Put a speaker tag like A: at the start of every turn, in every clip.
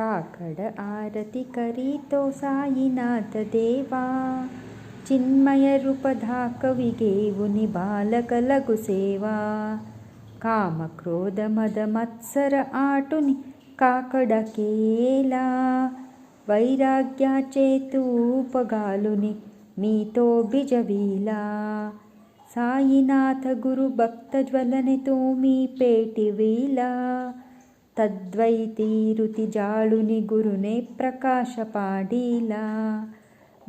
A: काकड आरति करीतो सायिनाथदेवा चिन्मयरूपधा कविगेवुनि बालकलघुसेवा कामक्रोधमदमत्सर आटुनि काकडकेला वैराग्या चेतूपगालुनि मीतो बिजविला सानाथगुरुभक्तज्वलनि तु मी पेटिवीला तद्वैतीरुतिजाळुनि गुरुने प्रकाशपाडीला।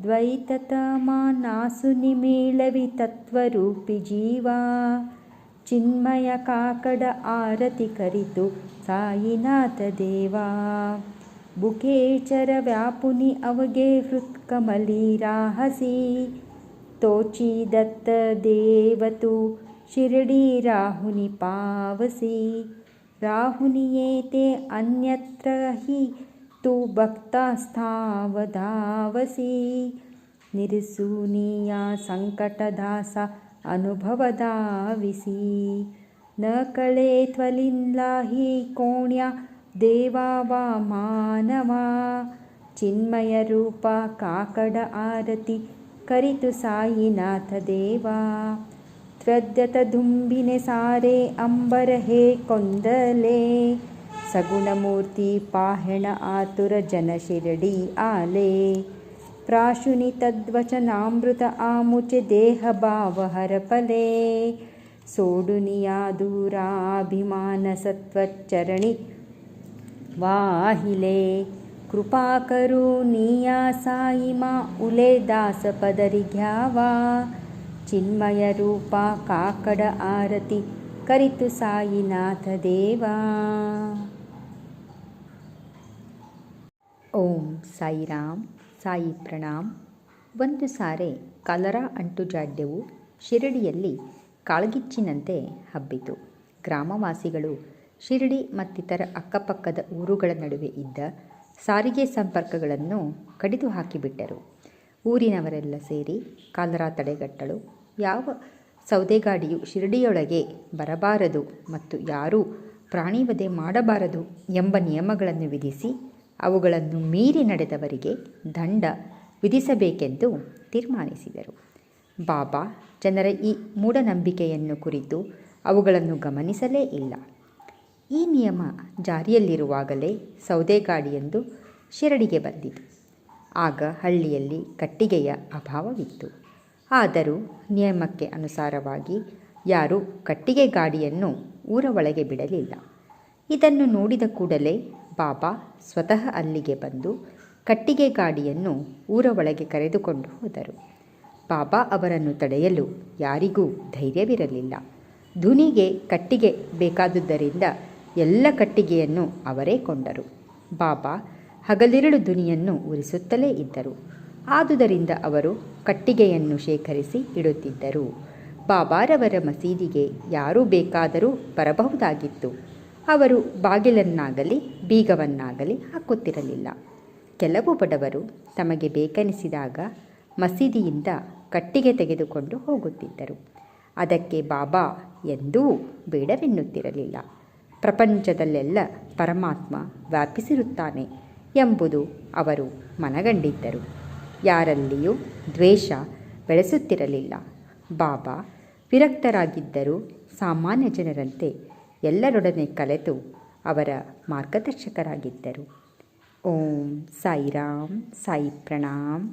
A: द्वैततामानासुनि मेलवि तत्त्वरूपि जीवा चिन्मय काकड आरतिकरितु सायिनाथदेवा बुकेचर व्यापुनि अवघेहृत्कमली राहसि तोचिदत्ततु शिरडीराहुनि पावसि। राहुनीयेते अन्यत्र हि तु भक्तास्तावदावसि। निरसूनीया सङ्कटदासा अनुभवदाविसि। न कले त्वलिन्ला हि कोण्या देवा वा मानवा। चिन्मयरूपा काकड आरति करितु साईनाथदेवा त्वद्यतधुम्बिने सारे अम्बर हे कोन्दले सगुणमूर्तिपाहेण आतुरजनशिरडि आले। प्राशुनि तद्वचनामृत आमुचे देहभावहरपले सोढुनियादूराभिमानसत्त्वच्चरणि वाहिले। कृपाकरु साइमा उले दासपदरिघ्या वा ಚಿನ್ಮಯ ರೂಪ ಕಾಕಡ ಆರತಿ ಕರಿತು ಸಾಯಿನಾಥ ದೇವಾ ಓಂ ಸಾಯಿರಾಮ್ ಸಾಯಿ ಪ್ರಣಾಮ್ ಒಂದು ಸಾರೆ ಕಲರಾ ಅಂಟುಜಾಡ್ಯವು ಶಿರಡಿಯಲ್ಲಿ ಕಾಳ್ಗಿಚ್ಚಿನಂತೆ ಹಬ್ಬಿತು. ಗ್ರಾಮವಾಸಿಗಳು ಶಿರಡಿ ಮತ್ತಿತರ ಅಕ್ಕಪಕ್ಕದ ಊರುಗಳ ನಡುವೆ ಇದ್ದ ಸಾರಿಗೆ ಸಂಪರ್ಕಗಳನ್ನು ಕಡಿದು ಹಾಕಿಬಿಟ್ಟರು ಊರಿನವರೆಲ್ಲ ಸೇರಿ ಕಾಲರಾ ತಡೆಗಟ್ಟಲು ಯಾವ ಸೌದೆಗಾಡಿಯು ಶಿರಡಿಯೊಳಗೆ ಬರಬಾರದು ಮತ್ತು ಯಾರೂ ಪ್ರಾಣಿವಧೆ ಮಾಡಬಾರದು ಎಂಬ ನಿಯಮಗಳನ್ನು ವಿಧಿಸಿ ಅವುಗಳನ್ನು ಮೀರಿ ನಡೆದವರಿಗೆ ದಂಡ ವಿಧಿಸಬೇಕೆಂದು ತೀರ್ಮಾನಿಸಿದರು. ಬಾಬಾ ಜನರ ಈ ಮೂಢನಂಬಿಕೆಯನ್ನು ಕುರಿತು ಅವುಗಳನ್ನು ಗಮನಿಸಲೇ ಇಲ್ಲ. ಈ ನಿಯಮ ಜಾರಿಯಲ್ಲಿರುವಾಗಲೇ ಸೌದೆಗಾಡಿಯೊಂದು ಶಿರಡಿಗೆ ಬಂದಿತು. ಆಗ ಹಳ್ಳಿಯಲ್ಲಿ ಕಟ್ಟಿಗೆಯ ಅಭಾವವಿತ್ತು. ಆದರೂ ನಿಯಮಕ್ಕೆ ಅನುಸಾರವಾಗಿ ಯಾರೂ ಕಟ್ಟಿಗೆ ಗಾಡಿಯನ್ನು ಊರ ಒಳಗೆ ಬಿಡಲಿಲ್ಲ. ಇದನ್ನು ನೋಡಿದ ಕೂಡಲೇ ಬಾಬಾ ಸ್ವತಃ ಅಲ್ಲಿಗೆ ಬಂದು ಕಟ್ಟಿಗೆ ಗಾಡಿಯನ್ನು ಊರ ಒಳಗೆ ಕರೆದುಕೊಂಡು ಹೋದರು. ಬಾಬಾ ಅವರನ್ನು ತಡೆಯಲು ಯಾರಿಗೂ ಧೈರ್ಯವಿರಲಿಲ್ಲ. ಧುನಿಗೆ ಕಟ್ಟಿಗೆ ಬೇಕಾದುದರಿಂದ ಎಲ್ಲ ಕಟ್ಟಿಗೆಯನ್ನು ಅವರೇ ಕೊಂಡರು. ಬಾಬಾ ಹಗಲಿರುಳು ದುನಿಯನ್ನು ಉರಿಸುತ್ತಲೇ ಇದ್ದರು. ಆದುದರಿಂದ ಅವರು ಕಟ್ಟಿಗೆಯನ್ನು ಶೇಖರಿಸಿ ಇಡುತ್ತಿದ್ದರು. ಬಾಬಾರವರ ಮಸೀದಿಗೆ ಯಾರೂ ಬೇಕಾದರೂ ಬರಬಹುದಾಗಿತ್ತು. ಅವರು ಬಾಗಿಲನ್ನಾಗಲಿ, ಬೀಗವನ್ನಾಗಲಿ ಹಾಕುತ್ತಿರಲಿಲ್ಲ. ಕೆಲವು ಬಡವರು ತಮಗೆ ಬೇಕೆನಿಸಿದಾಗ ಮಸೀದಿಯಿಂದ ಕಟ್ಟಿಗೆ ತೆಗೆದುಕೊಂಡು ಹೋಗುತ್ತಿದ್ದರು. ಅದಕ್ಕೆ ಬಾಬಾ ಎಂದೂ ಬೇಡವೆನ್ನುತ್ತಿರಲಿಲ್ಲ. ಪ್ರಪಂಚದಲ್ಲೆಲ್ಲ ಪರಮಾತ್ಮ ವ್ಯಾಪಿಸಿರುತ್ತಾನೆ. ಎಂಬುದು ಅವರು ಮನಗಂಡಿದ್ದರು. ಯಾರಲ್ಲಿಯೂ ದ್ವೇಷ ಬೆಳೆಸುತ್ತಿರಲಿಲ್ಲ. ಬಾಬಾ ವಿರಕ್ತರಾಗಿದ್ದರೂ ಸಾಮಾನ್ಯ ಜನರಂತೆ ಎಲ್ಲರೊಡನೆ ಕಲೆತು ಅವರ ಮಾರ್ಗದರ್ಶಕರಾಗಿದ್ದರು. ಓಂ ಸಾಯಿರಾಮ್, ಸಾಯಿ ಪ್ರಣಾಮ್.